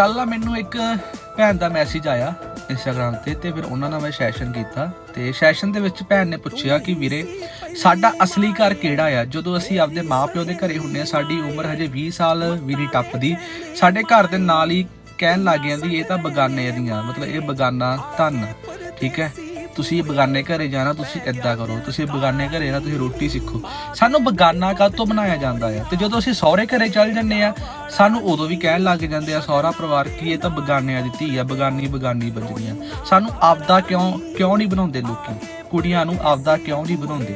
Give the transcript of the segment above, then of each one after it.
ਕੱਲ੍ਹ ਨਾ ਮੈਨੂੰ ਇੱਕ ਭੈਣ ਦਾ ਮੈਸੇਜ ਆਇਆ ਇੰਸਟਾਗ੍ਰam ਤੇ ਤੇ ਫਿਰ ਉਹਨਾਂ ਨਾਲ ਮੈਂ ਸੈਸ਼ਨ ਕੀਤਾ ਤੇ ਸੈਸ਼ਨ ਦੇ ਵਿੱਚ ਭੈਣ ਨੇ ਪੁੱਛਿਆ ਕਿ ਵੀਰੇ, ਸਾਡਾ ਅਸਲੀ ਘਰ ਕਿਹੜਾ ਆ? ਜਦੋਂ ਅਸੀਂ ਆਪਦੇ ਮਾਪਿਓ ਦੇ ਘਰੇ ਹੁੰਨੇ ਆ ਸਾਡੀ ਉਮਰ ਹਜੇ 20 ਸਾਲ ਵੀ ਨਹੀਂ ਟੱਪਦੀ। ਸਾਡੇ ਘਰ ਦੇ ਨਾਲ ਹੀ ਕਹਿਣ ਲੱਗ ਜਾਂਦੀ, ਇਹ ਤਾਂ ਬਗਾਨੇ ਦੀਆਂ, ਮਤਲਬ ਇਹ ਬਗਾਨਾ ਧਨ, ਠੀਕ ਹੈ? ਤੁਸੀਂ ਬਗਾਨੇ ਘਰੇ ਜਾਣਾ, ਤੁਸੀਂ ਏਦਾਂ ਕਰੋ। ਤੁਸੀਂ ਬਗਾਨੇ ਘਰੇ ਨਾ, ਤੁਸੀਂ ਰੋਟੀ ਸਿੱਖੋ। ਸਾਨੂੰ ਬਗਾਨਾ ਕਾਹਤੋਂ ਬਣਾਇਆ ਜਾਂਦਾ ਆ? ਤੇ ਜਦੋਂ ਅਸੀਂ ਸਹੁਰੇ ਘਰੇ ਚੱਲ ਜੰਨੇ ਆ, ਸਾਨੂੰ ਉਦੋਂ ਵੀ ਕਹਿਣ ਲੱਗ ਜਾਂਦੇ ਆ, ਸਹੁਰਾ ਪਰਿਵਾਰ ਕੀ ਇਹ ਤਾਂ ਬਗਾਨਿਆਂ ਦੀ ਧੀ ਆ, ਬਗਾਨੀ ਬਗਾਨੀ ਵੱਜਣੀਆਂ। ਸਾਨੂੰ ਆਪਦਾ ਕਿਉਂ ਕਿਉਂ ਨਹੀਂ ਬਣਾਉਂਦੇ ਲੋਕੀ? ਕੁੜੀਆਂ ਨੂੰ ਆਪਦਾ ਕਿਉਂ ਨਹੀਂ ਬਣਾਉਂਦੇ?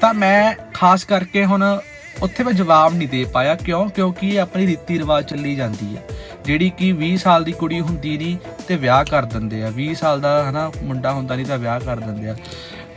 ਤਾਂ ਮੈਂ ਖਾਸ ਕਰਕੇ ਹੁਣ ਉੱਥੇ ਮੈਂ ਜਵਾਬ ਨਹੀਂ ਦੇ ਪਾਇਆ। ਕਿਉਂ? ਕਿਉਂਕਿ ਇਹ ਆਪਣੀ ਰੀਤੀ ਰਿਵਾਜ ਚੱਲੀ ਜਾਂਦੀ ਹੈ ਜਿਹੜੀ ਕਿ 20 ਸਾਲ ਦੀ ਕੁੜੀ ਹੁੰਦੀ ਨਹੀਂ ਤੇ ਵਿਆਹ ਕਰ ਦਿੰਦੇ ਆ। 20 ਸਾਲ ਦਾ ਹਨਾ ਮੁੰਡਾ ਹੁੰਦਾ ਨਹੀਂ ਤਾਂ ਵਿਆਹ ਕਰ ਦਿੰਦੇ ਆ।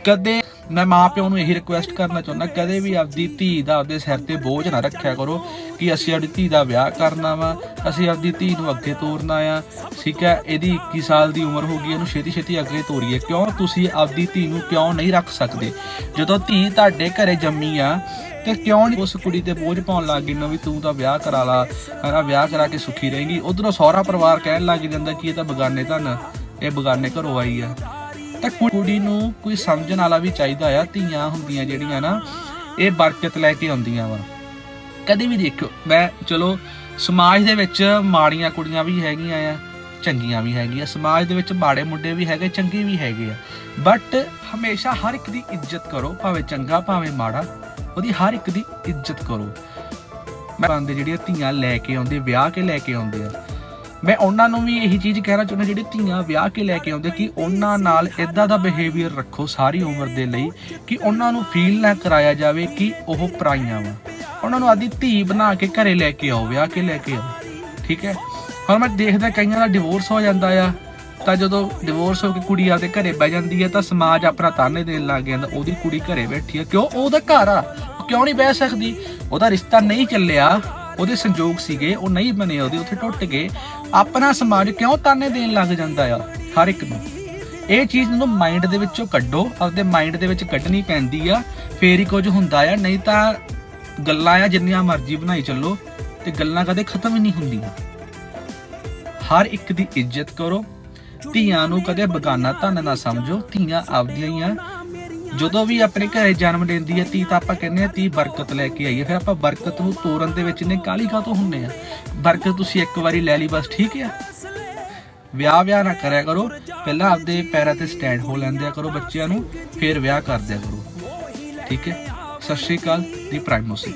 ਕਦੇ ਮੈਂ ਮਾਂ ਪਿਓ ਨੂੰ ਇਹੀ ਰਿਕੁਐਸਟ ਕਰਨਾ ਚਾਹੁੰਦਾ, ਕਦੇ ਵੀ ਆਪਦੀ ਧੀ ਦਾ ਆਪਦੇ ਸਿਰ ਤੇ ਬੋਝ ਨਾ ਰੱਖਿਆ ਕਰੋ ਕਿ ਅਸੀਂ ਆਪਦੀ ਧੀ ਦਾ ਵਿਆਹ ਕਰਨਾ ਵਾ, ਅਸੀਂ ਆਪਦੀ ਧੀ ਨੂੰ ਅੱਗੇ ਤੋਰਨਾ ਆ। ਠੀਕ ਹੈ, ਇਹਦੀ 21 ਸਾਲ ਦੀ ਉਮਰ ਹੋ ਗਈ, ਇਹਨੂੰ ਛੇਤੀ ਛੇਤੀ ਅੱਗੇ ਤੋਰੀਏ। ਕਿਉਂ? ਤੁਸੀਂ ਆਪਦੀ ਧੀ ਨੂੰ ਕਿਉਂ ਨਹੀਂ ਰੱਖ ਸਕਦੇ? ਜਦੋਂ ਧੀ ਤੁਹਾਡੇ ਘਰੇ ਜੰਮੀ ਆ ਤੇ ਕਿਉਂ ਨਹੀਂ ਉਸ ਕੁੜੀ ਤੇ ਬੋਝ ਪਾਉਣ ਲੱਗ ਗਈ? ਨਾ ਵੀ ਤੂੰ ਤਾਂ ਵਿਆਹ ਕਰਾ ਲਾ। ਹਨਾ ਵਿਆਹ ਕਰਾ ਕੇ ਸੁਖੀ ਰਹੇਗੀ। ਉਧਰੋਂ ਸਹੁਰਾ ਪਰਿਵਾਰ ਕਹਿਣ ਲੱਗ ਜਾਂਦਾ ਕਿ ਇਹ ਤਾਂ ਬਗਾਨੇ ਧਨ ਇਹ ਬਗਾਨੇ ਘਰੋਂ ਆਈ ਆ। ਤਾਂ ਕੁੜੀ ਨੂੰ ਕੋਈ ਸਮਝਣ ਵਾਲਾ ਵੀ ਚਾਹੀਦਾ ਆ। ਧੀਆਂ ਹੁੰਦੀਆਂ ਜਿਹੜੀਆਂ ਨਾ, ਇਹ ਬਰਕਤ ਲੈ ਕੇ ਆਉਂਦੀਆਂ ਵਾ। ਕਦੇ ਵੀ ਦੇਖੋ ਮੈਂ, ਚਲੋ, ਸਮਾਜ ਦੇ ਵਿੱਚ ਮਾੜੀਆਂ ਕੁੜੀਆਂ ਵੀ ਹੈਗੀਆਂ ਆ, ਚੰਗੀਆਂ ਵੀ ਹੈਗੀਆਂ। ਸਮਾਜ ਦੇ ਵਿੱਚ ਮਾੜੇ ਮੁੰਡੇ ਵੀ ਹੈਗੇ, ਚੰਗੇ ਵੀ ਹੈਗੇ ਆ। ਬਟ ਹਮੇਸ਼ਾ ਹਰ ਇੱਕ ਦੀ ਇੱਜ਼ਤ ਕਰੋ, ਭਾਵੇਂ ਚੰਗਾ, ਭਾਵੇਂ ਮਾੜਾ। ਉਹਦੀ ਹਰ ਇੱਕ ਦੀ ਇੱਜ਼ਤ ਕਰੋ। ਮੈਂ ਬੰਦੇ ਜਿਹੜੀਆਂ ਧੀਆਂ ਲੈ ਕੇ ਆਉਂਦੇ, ਵਿਆਹ ਕੇ ਲੈ ਕੇ ਆਉਂਦੇ ਆ। ਮੈਂ ਉਹਨਾਂ ਨੂੰ ਵੀ ਇਹੀ ਚੀਜ਼ ਕਹਿਣਾ ਚਾਹੁੰਦਾ, ਜਿਹੜੇ ਧੀਆਂ ਵਿਆਹ ਕੇ ਲੈ ਕੇ ਆਉਂਦੇ, ਕਿ ਉਹਨਾਂ ਨਾਲ ਇਦਾਂ ਦਾ ਬਿਹੇਵੀਅਰ ਰੱਖੋ ਸਾਰੀ ਉਮਰ ਦੇ ਲਈ, ਕਿ ਉਹਨਾਂ ਨੂੰ ਫੀਲ ਨਾ ਕਰਾਇਆ ਜਾਵੇ ਕਿ ਉਹ ਪਰਾਈਆਂ ਵਾ। ਉਹਨਾਂ ਨੂੰ ਆਦੀ ਧੀ ਬਣਾ ਕੇ ਘਰੇ ਲੈ ਕੇ ਆਓ, ਵਿਆਹ ਕੇ ਲੈ ਕੇ ਆਓ। ਠੀਕ ਹੈ? ਹੁਣ ਮੈਂ ਦੇਖਦਾ ਕਈਆਂ ਦਾ ਡਿਵੋਰਸ ਹੋ ਜਾਂਦਾ ਆ। ਤਾਂ ਜਦੋਂ ਡਿਵੋਰਸ ਹੋ ਕੇ ਕੁੜੀ ਆਪਦੇ ਘਰੇ ਬਹਿ ਜਾਂਦੀ ਹੈ ਤਾਂ ਸਮਾਜ ਆਪਣਾ ਤਾਨੇ ਦੇਣ ਲੱਗ ਜਾਂਦਾ, ਉਹਦੀ ਕੁੜੀ ਘਰੇ ਬੈਠੀ ਆ। ਕਿਉਂ? ਉਹਦਾ ਘਰ ਆ। ਕਿਉਂ ਨਹੀਂ ਬਹਿ ਸਕਦੀ? ਉਹਦਾ ਰਿਸ਼ਤਾ ਨਹੀਂ ਚੱਲਿਆ। ਉਹਦੇ ਸੰਜੋਗ ਸੀਗੇ, ਉਹ ਨਹੀਂ ਬਣੇ, ਉਹਦੇ ਉੱਥੇ ਟੁੱਟ ਗਏ। ਆਪਣਾ ਸਮਾਜ ਕਿਉਂ ਤਾਨੇ ਦੇਣ ਲੱਗ ਜਾਂਦਾ ਆ? ਹਰ ਇੱਕ ਨੂੰ। ਇਹ ਚੀਜ਼ ਨੂੰ ਮਾਈਂਡ ਦੇ ਵਿੱਚੋਂ ਕੱਢੋ, ਆਪਦੇ ਮਾਈਂਡ ਦੇ ਵਿੱਚ ਕੱਢਣੀ ਪੈਂਦੀ ਆ। ਫੇਰ ਹੀ ਕੁਝ ਹੁੰਦਾ ਆ, ਨਹੀਂ ਤਾਂ ਗੱਲਾਂ ਆ ਜਿੰਨੀਆਂ ਮਰਜ਼ੀ ਬਣਾਈ ਚੱਲੋ, ਤੇ ਗੱਲਾਂ ਕਦੇ ਖਤਮ ਹੀ ਨਹੀਂ ਹੁੰਦੀਆਂ। ਹਰ ਇੱਕ ਦੀ ਇੱਜ਼ਤ ਕਰੋ। ਧੀਆਂ ਨੂੰ ਕਦੇ ਬਗਾਨਾ ਧਨ ਨਾ ਸਮਝੋ। ਧੀਆਂ ਆਪਦੀਆਂ ਹੀ ਆ। ਜਦੋਂ ਵੀ ਆਪਣੇ ਘਰੇ ਜਨਮ ਲੈਂਦੀ ਹੈ, ਧੀ ਤਾਂ ਆਪਾਂ ਕਹਿੰਦੇ ਆ ਧੀ ਬਰਕਤ ਲੈ ਕੇ ਆਈਏ ਫਿਰ ਆਪਾਂ ਬਰਕਤ ਨੂੰ ਤੋਰਨ ਦੇ ਵਿੱਚ ਨੇ ਕਾਲੀ ਕਾਤੋਂ ਹੁੰਨੇ ਆ ਬਰਕਤ ਤੁਸੀਂ ਇੱਕ ਵਾਰੀ ਲੈ ਲਈ, ਬਸ ਠੀਕ ਆ ਵਿਆਹ ਵਿਆਹ ਨਾ ਕਰਿਆ ਕਰੋ। ਪਹਿਲਾਂ ਆਪਦੇ ਪੈਰਾਂ ਤੇ ਸਟੈਂਡ ਹੋ ਲੈਂਦਿਆ ਕਰੋ ਬੱਚਿਆਂ ਨੂੰ, ਫਿਰ ਵਿਆਹ ਕਰਦਿਆ ਕਰੋ। ਠੀਕ ਹੈ? ਸਤਿ ਸ਼੍ਰੀ ਅਕਾਲ ਦੀ ਪ੍ਰਾਈਮੋਸੀ